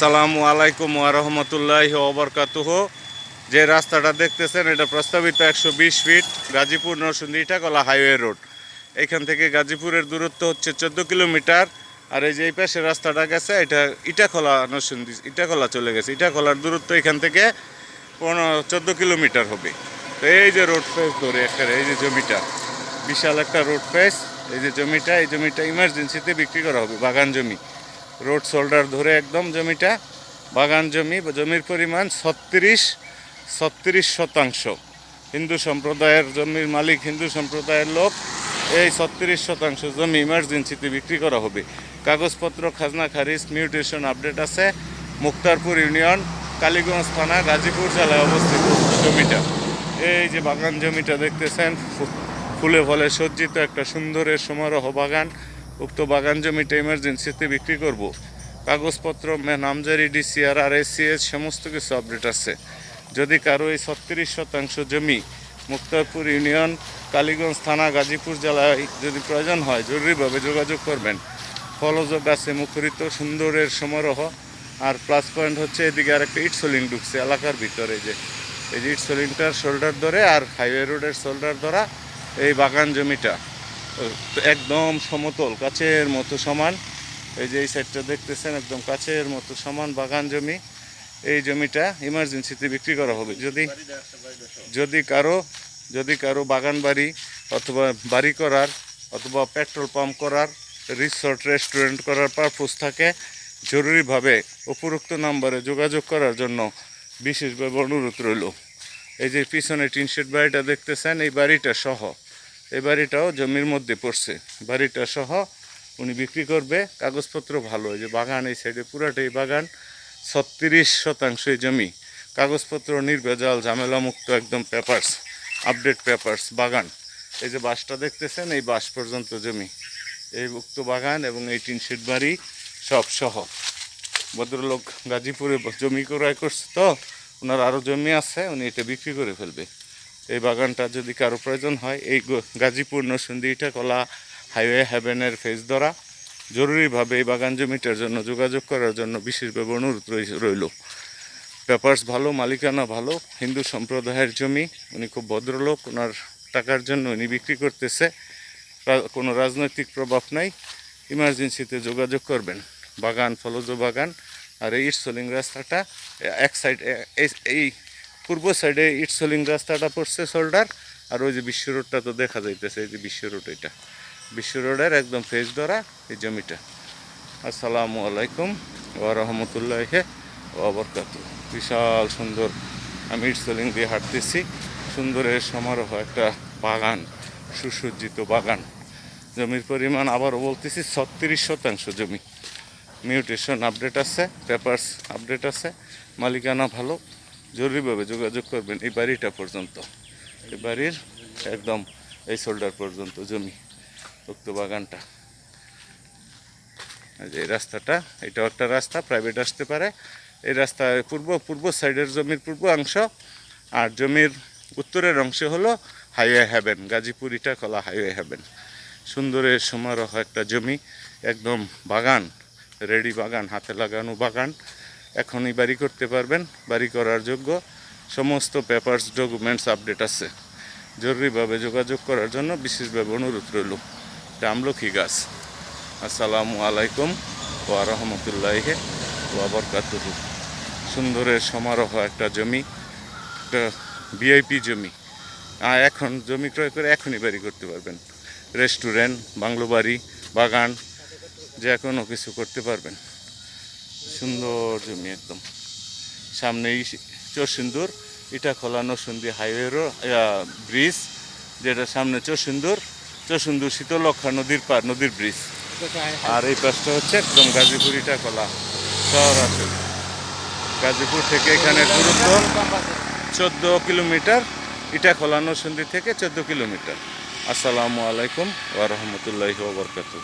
আসসালামু আলাইকুম ওরহমতুল্লাহ ওবরকাতুহ যে রাস্তাটা দেখতেছেন, এটা প্রস্তাবিত একশো বিশ feet Gazipur Narsingdi Itakhola highway road. এখান থেকে গাজীপুরের দূরত্ব হচ্ছে চোদ্দ কিলোমিটার। আর এই যে এই পাশে রাস্তাটা গেছে, এটা ইটাখলা নরসিংদী, ইটাখলা চলে গেছে। ইটাখলার দূরত্ব এখান থেকে পনেরো, চোদ্দ কিলোমিটার হবে। তো এই যে রোড ফেস ধরে একটা, এই যে জমিটা, বিশাল একটা রোড ফেস। এই যে জমিটা, এই জমিটা ইমার্জেন্সিতে বিক্রি করা হবে, বাগান জমি। রোড শোল্ডার ধরে একদম জমিটা, বাগান জমি, জমির পরিমাণ ছত্রিশ ছত্রিশ শতাংশ। হিন্দু সম্প্রদায়ের জমির মালিক হিন্দু সম্প্রদায়ের লোক, এই ছত্রিশ শতাংশ জমি ইমার্জেন্সিতে বিক্রি করা হবে। কাগজপত্র, খাজনা, খারিজ মিউটেশন আপডেট আছে। মুক্তারপুর ইউনিয়ন, কালীগঞ্জ থানা, গাজীপুর জেলায় অবস্থিত জমিটা। এই যে বাগান জমিটা দেখতেছেন ফুলে ফলে সজ্জিত একটা সুন্দরের সমারোহ বাগান। উক্ত বাগান জমিটা ইমার্জেন্সিতে বিক্রি করব। কাগজপত্র নামজারি ডিসিআর আর এসিএস সমস্ত কিছু আপডেট আছে। যদি কারও এই ছত্রিশ শতাংশ জমি মুক্তারপুর ইউনিয়ন, কালীগঞ্জ থানা, গাজীপুর জেলায় যদি প্রয়োজন হয়, জরুরিভাবে যোগাযোগ করবেন। ফলজ গাছে মুখরিত সুন্দরের সমারোহ। আর প্লাস পয়েন্ট হচ্ছে এদিকে আর একটা ইট সোলিং ঢুকছে এলাকার ভিতরে যে। এই যে ইট সোলিংটার শোল্ডার ধরে আর হাইওয়ে রোডের শোল্ডার ধরা এই বাগান জমিটা। একদম সমতল কাছের মতো সমান। এই যে এই সাইডটা দেখতেছেন, একদম কাছের মতো সমান বাগান জমি। এই জমিটা ইমার্জেন্সিতে বিক্রি করা হবে। যদি যদি কারও যদি কারও বাগান বাড়ি অথবা বাড়ি করার অথবা পেট্রোল পাম্প করার, রিসর্ট, রেস্টুরেন্ট করার পারপোজ থাকে, জরুরিভাবে উপরোক্ত নাম্বারে যোগাযোগ করার জন্য বিশেষভাবে অনুরোধ রইল। এই যে পিছনে টিনশেড বাড়িটা দেখতেছেন, এই বাড়িটা সহ। এই বাড়িটাও জমির মধ্যে পড়ছে। বাড়িটা সহ উনি বিক্রি করবে, কাগজপত্র ভালো যে বাগান এই সাইডে পুরাটাই বাগান, ছত্রিশ শতাংশ জমি। কাগজপত্র নির্ভেজাল, ঝামেলামুক্ত, একদম পেপার্স, আপডেট পেপার্স, বাগান। এই যে বাসটা দেখতেছেন, এই বাস পর্যন্ত জমি। এই উক্ত বাগান এবং এই টিনশেড বাড়ি সব সহ। ভদ্রলোক গাজীপুরে জমি ক্রয় করছে তো, ওনার আরও জমি আছে, উনি এটা বিক্রি করে ফেলবে। এই বাগানটা যদি কারও প্রয়োজন হয়, এই গাজীপুর নরসিংদী কলা হাইওয়ে হ্যাভেনের ফেজ ধরা। জরুরিভাবে এই বাগান জমিটার জন্য যোগাযোগ করার জন্য বিশেষভাবে অনুরোধ রইল। পেপার্স ভালো, মালিকানা ভালো, হিন্দু সম্প্রদায়ের জমি, উনি খুব ভদ্রলোক, ওনার টাকার জন্য উনি বিক্রি করতেছে। কোনো রাজনৈতিক প্রভাব নাই, ইমার্জেন্সিতে যোগাযোগ করবেন। বাগান, ফলজ বাগান, আর এই ইটসোলিং রাস্তাটা, এক সাইড এই পূর্ব সাইডে ইটসোলিং রাস্তাটা পড়ছে শোল্ডার, আর ওই যে বিশ্ব রোডটা তো দেখা যাইতেছে, এই যে বিশ্ব রোড এটা। বিশ্ব রোডের একদম ফেস ধরা এই জমিটা। আসসালামু আলাইকুম ও রহমতুল্লাহ ওবরকাত বিশাল সুন্দর আমি ইটসলিং দিয়ে হাঁটতেছি। সুন্দরের সমারোহ, একটা বাগান, সুসজ্জিত বাগান। জমির পরিমাণ আবারও বলতেছি ছত্রিশ শতাংশ জমি। মিউটেশন আপডেট আছে, পেপার্স আপডেট আছে, মালিকানা ভালো। জরুরিভাবে যোগাযোগ করবেন এই বাড়িটা পর্যন্ত। এই বাড়ির একদম এই শোল্ডার পর্যন্ত জমি, উক্ত বাগানটা। এই রাস্তাটা, এটাও একটা রাস্তা প্রাইভেট আসতে পারে। এই রাস্তা পূর্ব পূর্ব সাইডের জমির পূর্ব অংশ। আর জমির উত্তরের অংশ হলো highway haven Gazipur Itakhola highway haven সুন্দরের সমারোহ একটা জমি, একদম বাগান রেডি বাগান, হাতে লাগানো বাগান। এখনই বাড়ি করতে পারবেন, বাড়ি করার যোগ্য। সমস্ত পেপারস ডকুমেন্টস আপডেট আছে। জরুরিভাবে যোগাযোগ করার জন্য বিশেষভাবে অনুরোধ রইল। আমলকি গাছ, আসসালামু আলাইকুম ওয়া রহমতুল্লাহ ওয়া সুন্দরের সমারোহ একটা জমি, একটা ভিআইপি জমি। এখন জমি ক্রয় করে এখনই বাড়ি করতে পারবেন। রেস্টুরেন্ট, বাংলো বাড়ি, বাগান, যে কোনো কিছু করতে পারবেন। সুন্দর জমি একদম। সামনেই চরসিন্দুর ইটাখোলা নরসিংদী হাইওয়ে ব্রিজ, যেটা সামনে চরসিন্দুর চরসিন্দুর শীতলক্ষা নদীর পার, নদীর ব্রিজ। আর এই পাশটা হচ্ছে একদম গাজীপুর ইটাখোলা শহর আছে। গাজীপুর থেকে এখানে দূরত্ব চোদ্দ কিলোমিটার ইটাখোলা নরসিংদী থেকে চোদ্দ কিলোমিটার। আসসালামু আলাইকুম ওয়া রাহমাতুল্লাহি ওয়া বারাকাতুহু।